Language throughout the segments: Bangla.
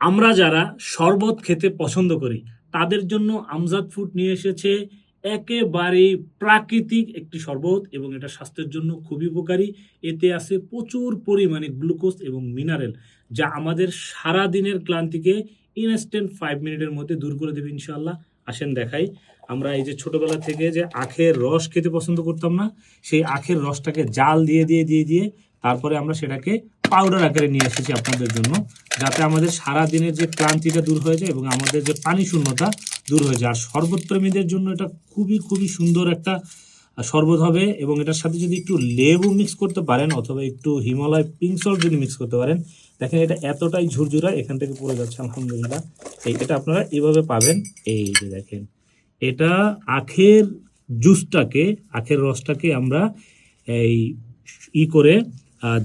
আমরা যারা শরবত খেতে পছন্দ করি, তাদের জন্য আমজাদ ফুড নিয়ে এসেছে একেবারে প্রাকৃতিক একটি শরবত এবং এটা স্বাস্থ্যের জন্য খুবই উপকারী। এতে আছে প্রচুর পরিমাণে গ্লুকোজ এবং মিনারেল, যা আমাদের সারা দিনের ক্লান্তিকে ইনস্ট্যান্ট ফাইভ মিনিটের মধ্যে দূর করে দেবে ইনশাল্লাহ আসেন দেখাই। আমরা এই যে ছোটবেলা থেকে যে আখের রস খেতে পছন্দ করতাম না, সেই আখের রসটাকে জাল দিয়ে দিয়ে দিয়ে দিয়ে, তারপরে আমরা সেটাকে পাউডার আকারে নিয়ে এসেছি আপনাদের জন্য, যাতে আমাদের সারা দিনের যে ক্লান্তিটা দূর হয়ে যায় এবং আমাদের যে পানি শূন্যতা দূর হয়ে যায়। আর শরবত প্রেমীদের জন্য এটা খুবই খুবই সুন্দর একটা শরবত হবে এবং এটার সাথে যদি একটু লেবু মিক্স করতে পারেন অথবা একটু হিমালয় পিঙ্ক সল্ট যদি মিক্স করতে পারেন, দেখেন এটা এতটাই ঝুরঝুরা, এখান থেকে পড়ে যাচ্ছে আলহামদুলিল্লাহ। এই এটা আপনারা এভাবে পাবেন। এই যে দেখেন, এটা আখের জুসটাকে আখের রসটাকে আমরা এই ই করে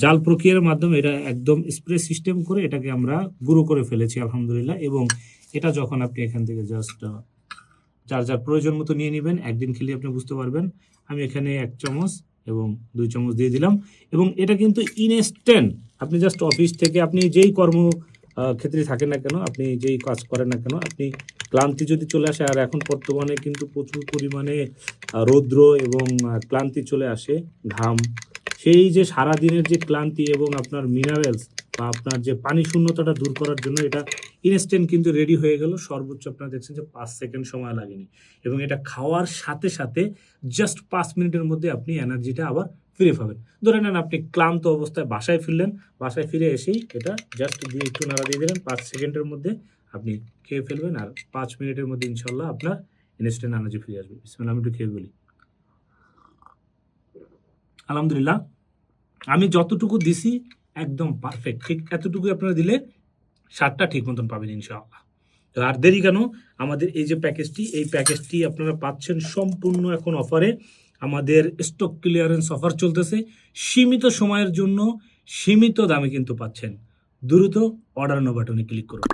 জাল প্রক্রিয়ার মাধ্যমে এটা একদম স্প্রে সিস্টেম করে এটাকে আমরা গুঁড়ো করে ফেলেছি, আলহামদুলিল্লাহ। এবং এটা যখন আপনি এখান থেকে জাস্ট যার যার প্রয়োজন মতো নিয়ে নেবেন, একদিন খেলে আপনি বুঝতে পারবেন। আমি এখানে এক চামচ এবং দুই চামচ দিয়ে দিলাম। এবং এটা কিন্তু ইনস্ট্যান্ট আপনি জাস্ট অফিস থেকে আপনি যেই কর্ম ক্ষেত্রে থাকেন না কেন, আপনি যেই কাজ করেন না কেন, আপনি ক্লান্তি যদি চলে আসে, আর এখন বর্তমানে কিন্তু প্রচুর পরিমাণে রৌদ্র এবং ক্লান্তি চলে আসে, ঘাম সেই যে সারা দিনের যে ক্লান্তি এবং আপনার মিনারেলস বা আপনার যে পানি শূন্যতাটা দূর করার জন্য এটা ইনস্ট্যান্ট কিন্তু রেডি হয়ে গেল। সর্বোচ্চ আপনারা দেখছেন যে পাঁচ সেকেন্ড সময় লাগেনি। এবং এটা খাওয়ার সাথে সাথে জাস্ট পাঁচ মিনিটের মধ্যে আপনি এনার্জিটা আবার ফিরে পাবেন। ধরে নেন আপনি ক্লান্ত অবস্থায় বাসায় ফিরলেন। বাসায় ফিরে এসেই এটা জাস্ট দিয়ে একটু নাড়া দিয়ে দিলেন। পাঁচ সেকেন্ডের মধ্যে আপনি খেয়ে ফেলবেন। আর পাঁচ মিনিটের মধ্যে ইনশাল্লাহ আপনার ইনস্ট্যান্ট এনার্জি ফিরে আসবে। বিসমিল্লাহ, আমি একটু খেয়ে বলি আলহামদুলিল্লাহ। আমি যতটুকু দিছি একদম পারফেক্ট ঠিক এতটুকু আপনারা দিলে সারটা ঠিক মতন পাবেন ইনশাআল্লাহ। তো আর দেরি কেন? আমাদের এই যে প্যাকেজটি, এই প্যাকেজটি আপনারা পাচ্ছেন সম্পূর্ণ এখন অফারে। আমাদের স্টক ক্লিয়ারেন্স অফার চলতেছে। সীমিত সময়ের জন্য সীমিত দামে কিন্তু পাচ্ছেন। দ্রুত অর্ডার নো বাটনে ক্লিক করুন।